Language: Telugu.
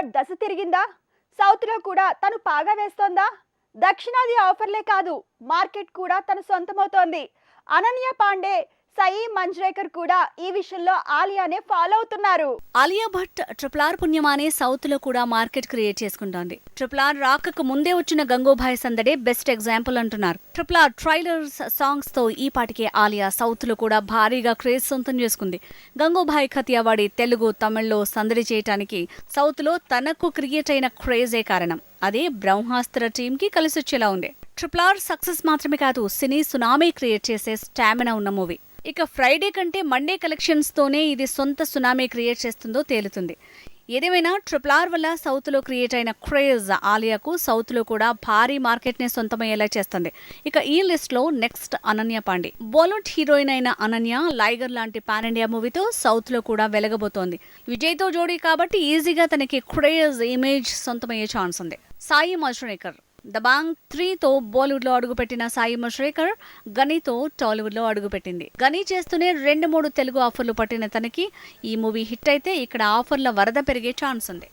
బాలీవుడ్ దశ తిరిగిందా? సౌత్లో కూడా తను పాగా వేస్తోందా? దక్షిణాది ఆఫర్లే కాదు మార్కెట్ కూడా తన సొంతమవుతోంది. అనన్య పాండే సయీ మంజ్రేకర్ కూడా ఈ విషయంలో ఆలియానే ఫాలో అవుతున్నారు. ఆలియా భట్ ట్రిపుల్ ఆర్ పుణ్యమానే సౌత్లో కూడా మార్కెట్ క్రియేట్ చేసుకుంటోంది. ట్రిపుల్ ఆర్ రాకకు ముందే వచ్చిన గంగోభాయ్ సందడే బెస్ట్ ఎగ్జాంపుల్ అంటున్నారు. ట్రిపుల్ ఆర్ ట్రైలర్స్ సాంగ్స్తో ఈ పాటికే ఆలియా సౌత్లో కూడా భారీగా క్రేజ్ సొంతం చేసుకుంది. గంగోభాయ్ ఖతియావాడి తెలుగు తమిళ్ళో సందడి చేయటానికి సౌత్లో తనకు క్రియేట్ అయిన క్రేజే కారణం. అదే బ్రహ్మాస్త్ర టీమ్కి కలిసొచ్చేలా ఉంది. ట్రిపుల్ ఆర్ సక్సెస్ మాత్రమే కాదు సినీ సునామీ క్రియేట్ చేసే స్టామినా ఉన్న మూవీ. ఇక ఫ్రైడే కంటే మండే కలెక్షన్స్తోనే ఇది సొంత సునామీ క్రియేట్ చేస్తుందో తేలుతుంది. ఏదేమైనా ట్రిపుల్ ఆర్ వల్ల సౌత్లో క్రియేట్ అయిన క్రేజ్ ఆలియాకు సౌత్లో కూడా భారీ మార్కెట్ని సొంతమయ్యేలా చేస్తుంది. ఇక ఈ లిస్ట్లో next Ananya Pandey. Bollywood heroine అయిన అనన్య లైగర్ లాంటి పాన్ ఇండియా మూవీతో సౌత్లో కూడా వెలగబోతోంది. విజయ్తో జోడీ కాబట్టి ఈజీగా తనకి క్రేజ్ ఇమేజ్ సొంతమయ్యే ఛాన్స్ ఉంది సాయి మజ్రేకర్. దబాంగ్ త్రీతో బాలీవుడ్లో అడుగుపెట్టిన సాయి మష్రేకర్ గనీతో టాలీవుడ్లో అడుగుపెట్టింది. గనీ చేస్తూనే రెండు మూడు తెలుగు ఆఫర్లు పట్టిన తనకి ఈ మూవీ హిట్ అయితే ఇక్కడ ఆఫర్ల వరద పెరిగే ఛాన్స్ ఉంది.